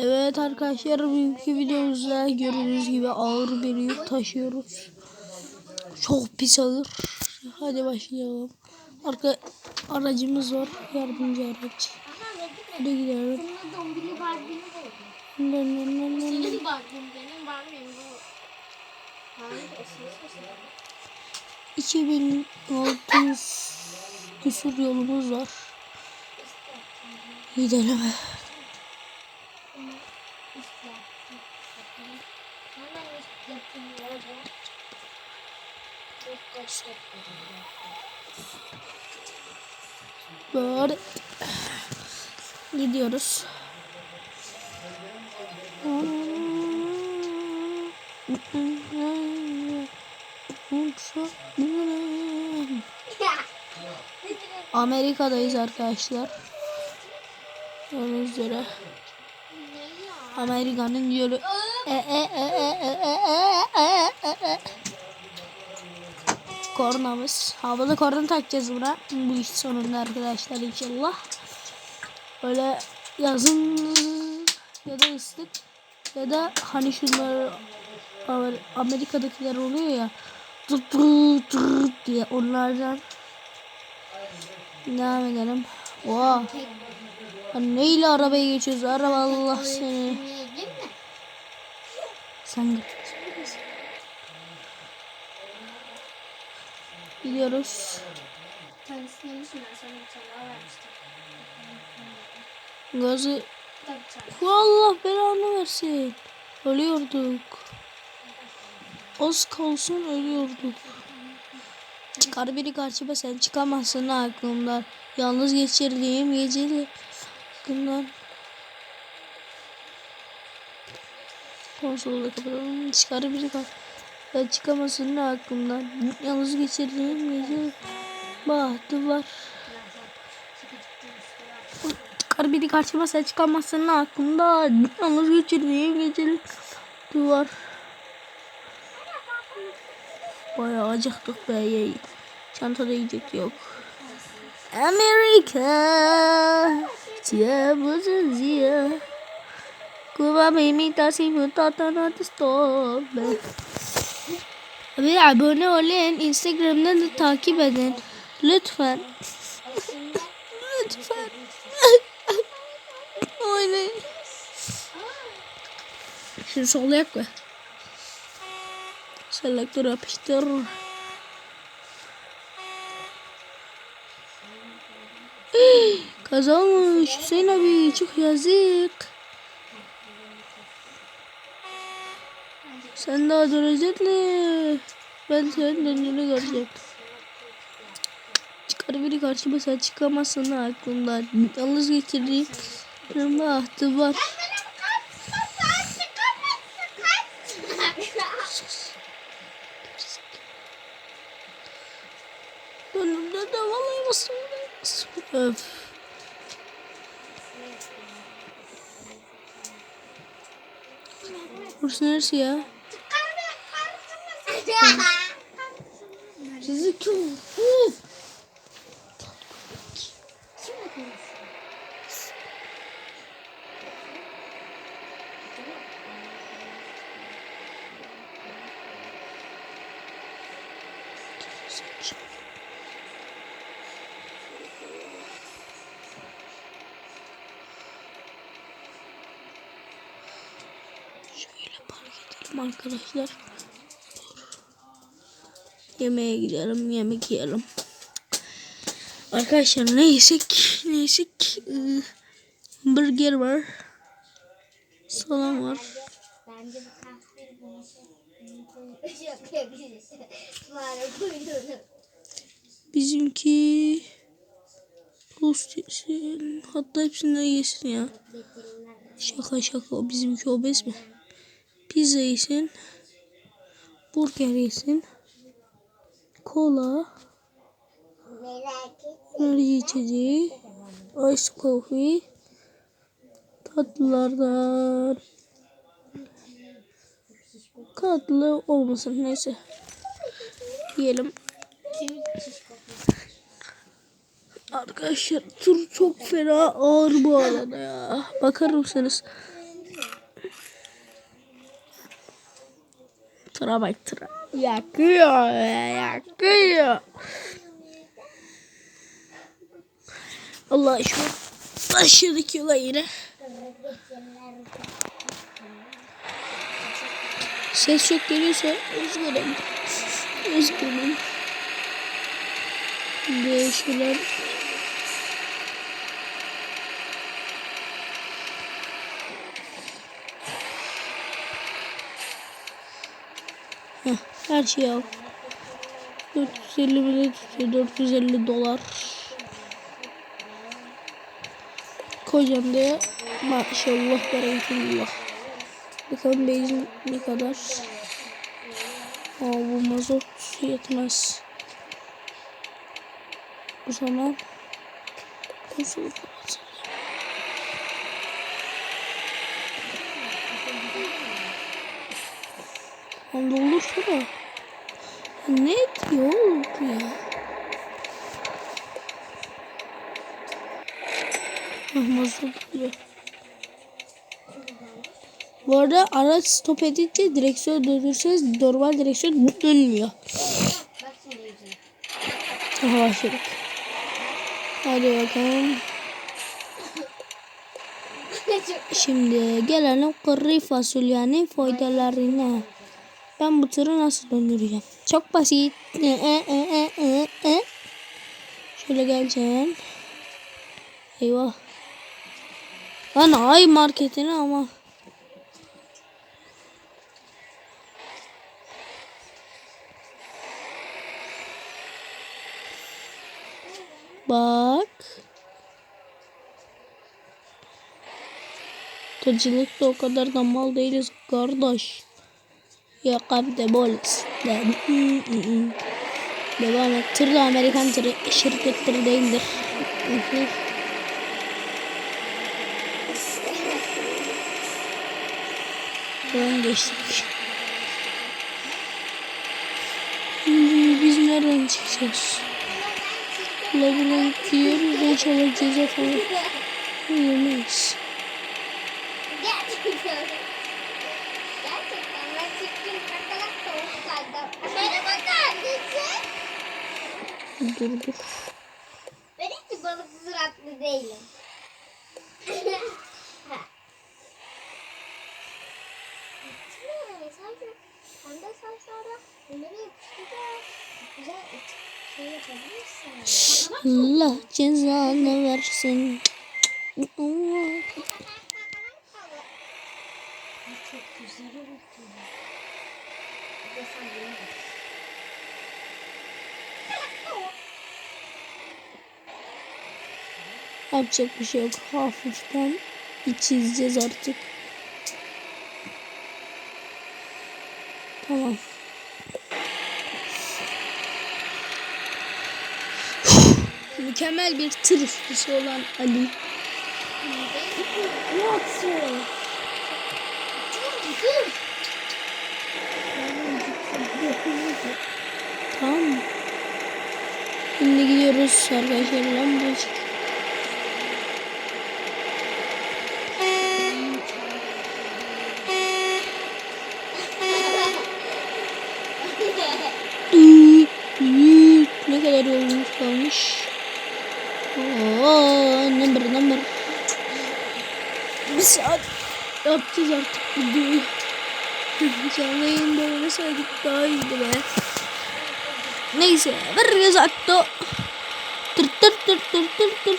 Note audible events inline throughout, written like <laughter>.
Evet arkadaşlar bugünkü videomuzda gördüğünüz gibi ağır bir yük taşıyoruz. Çok pis ağır. Hadi başlayalım. Arka aracımız var. Yardımcı araç. Hadi gidelim. Esası 2600 küsur yolumuz var. Gidelim. Böyle gidiyoruz. Amerika'dayız arkadaşlar. Gördüğünüz üzere. Amerika'nın yolu. E, e, e, e, e, e, e, e, e. Kornamız. Havalı korna takacağız buna. Bu iş sonunda arkadaşlar inşallah. Böyle yazın ya da ıslık ya da hani şunlar Amer- Amerika'dakiler oluyor ya tut tut tut diye onlardan devam edelim. Oha. Neyle arabaya geçiyoruz? Araba Allah seni. Sen git. Gidiyoruz. Tanesini yemişim ben sana bir tane daha vermiştim. Gazı Tabii tabii. Allah belanı versin. Ölüyorduk. Az kalsın ölüyorduk. Çıkar biri karşıma sen çıkamazsın aklımdan. Yalnız geçirdiğim geceli aklımdan. Konsolda kapatalım. Çıkar biri karşıma. Sen çıkamazsın ha aklımdan. Yalnız geçirdiğim gece bahtı var. Çıkar biri karşıma sen çıkamazsın ha aklımda. Yalnız geçirdiğim geceli duvar. Bayağı acıktık be yey. Çantada yiyecek yok. Amerika. Tia buzun zia. Kuba me imita si mutata na stop. Abi abone olun. Instagram'dan da takip edin. Lütfen. Lütfen. <laughs> Oynayın. Şimdi sollayak mı? Selektör yapıştır. <gasps> Kaza olmuş. Hüseyin abi çok yazık. Sen daha döneceksin. Ben senin döndüğünü göreceğim. Çıkar biri karşıma sen çıkamazsın aklımdan. Yalnız getirdiğim bahtı var. Önümde de vallahi basın. Öf. Burası neresi ya? Sizi kim? Şöyle park edelim arkadaşlar. Yemeğe gidelim, yemek yiyelim. Arkadaşlar ne yesek, ne yesek? Ee, burger var. Salam var. Bence bu kahve. <laughs> Bizimki tost yesin. Hatta hepsinden yesin ya. Şaka şaka bizimki obez mi? Pizza yesin. Burger yesin. Kola. Enerji içeceği. Ice coffee. Tatlılardan. Tatlı olmasın neyse. Yiyelim. Arkadaşlar tur çok fena ağır bu arada ya. Bakar mısınız? Tıra bak tıra. Yakıyor ya, yakıyor. Allah şu aşağıdaki olay yine. Ses çok geliyorsa üzgünüm. Üzgünüm. Ve her şeyi al. 450 bile tutuyor. 450 dolar. Koyacağım diye. Maşallah bereketullah. Bakalım benzin ne kadar. Aa, bu mazot yetmez. O zaman konsoluk atalım. Onda olursa da ne diyor ya? Ah, mazot diyor. Bu arada araç stop edince direksiyon döndürseniz normal direksiyon dönmüyor. Aha başladık. Hadi bakalım. Şimdi gelelim kuru fasulyenin faydalarına. Ben bu tırı nasıl döndüreceğim? Çok basit. E, e, e, e, e, e. Şöyle geleceğim. Eyvah. Lan ay marketine ama. Bak. Tırcılıkta o kadar da mal değiliz kardeş. Ya kapte bolis. Devam et. Tır da Amerikan tırı, şirket tırı değildir. Buradan geçtik. Şimdi biz nereden çıkacağız? Ula buradan gidiyoruz. İnşallah ceza falan yemeyiz. Gerçekten. Ben çıktım kakalak tavuk sandım. Bana bakar mısın? Dur dur. Ben hiç balık suratlı değilim. Pembe bunları yapıştıracağız. Güzel şey yapabilirsin. Allah cezanı versin. Allah. Çok güzel oldu. Bir de sen bunu da. Yapacak bir şey yok. Hafiften çizeceğiz artık. Tamam. Mükemmel bir tır ustası olan Ali. Nasıl? Tamam mı? Şimdi gidiyoruz arkadaşlar. Lan düt. Ne kadar yolumuz kalmış? Yapacağız artık videoyu. Canlı yayında oynasaydık daha iyiydi be. Neyse, ver esatto. Tır tır tır tır tır tır.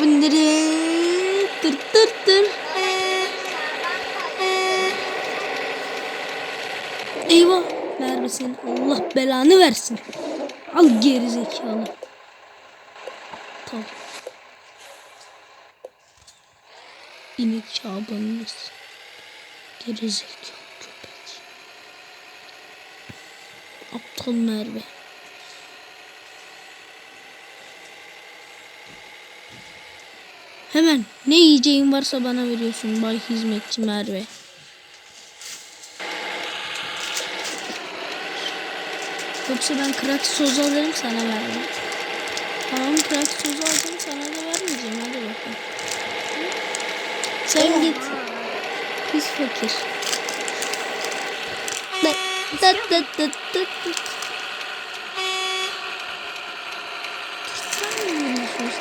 Bindiri tır tır tır. Eyvah. Neredesin? Allah belanı versin. Al geri zekalı. Tamam. İnek çabanınız. Geri zekalı köpek. Aptal Merve. Hemen ne yiyeceğin varsa bana veriyorsun bay hizmetçi Merve. Yoksa ben krak sozu alırım sana vermem. Tamam krak sozu alacağım sana da vermeyeceğim. Sen git. Pis fakir. Tıt tıt tıt tıt tıt.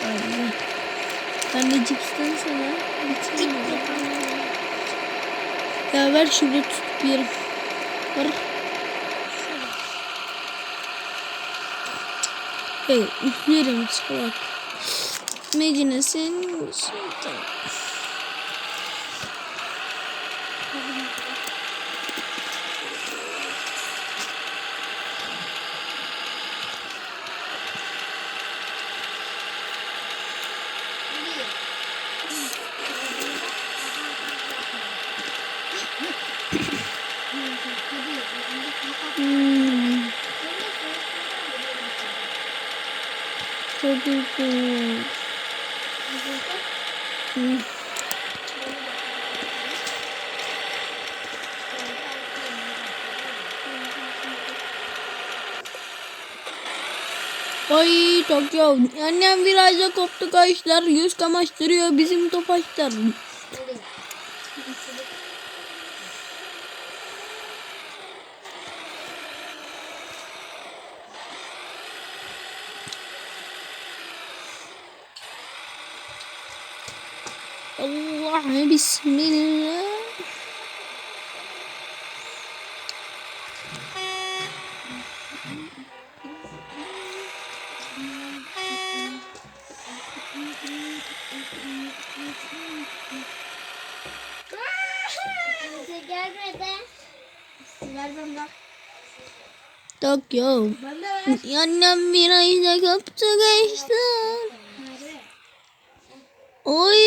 Sadece? Ben de cipsten sana alayım. Ya ver şurada tut bir yerim. Ver. Hey, üflerim senin şeytan. Hmm, çok uykum. Ay Tokyo. Annem virajda koptu kaşlar. Yüz kamaştırıyor bizim topaçlar. Allah bismillah. Bana ver. Annem virajda koptu kaşlar. Hayır.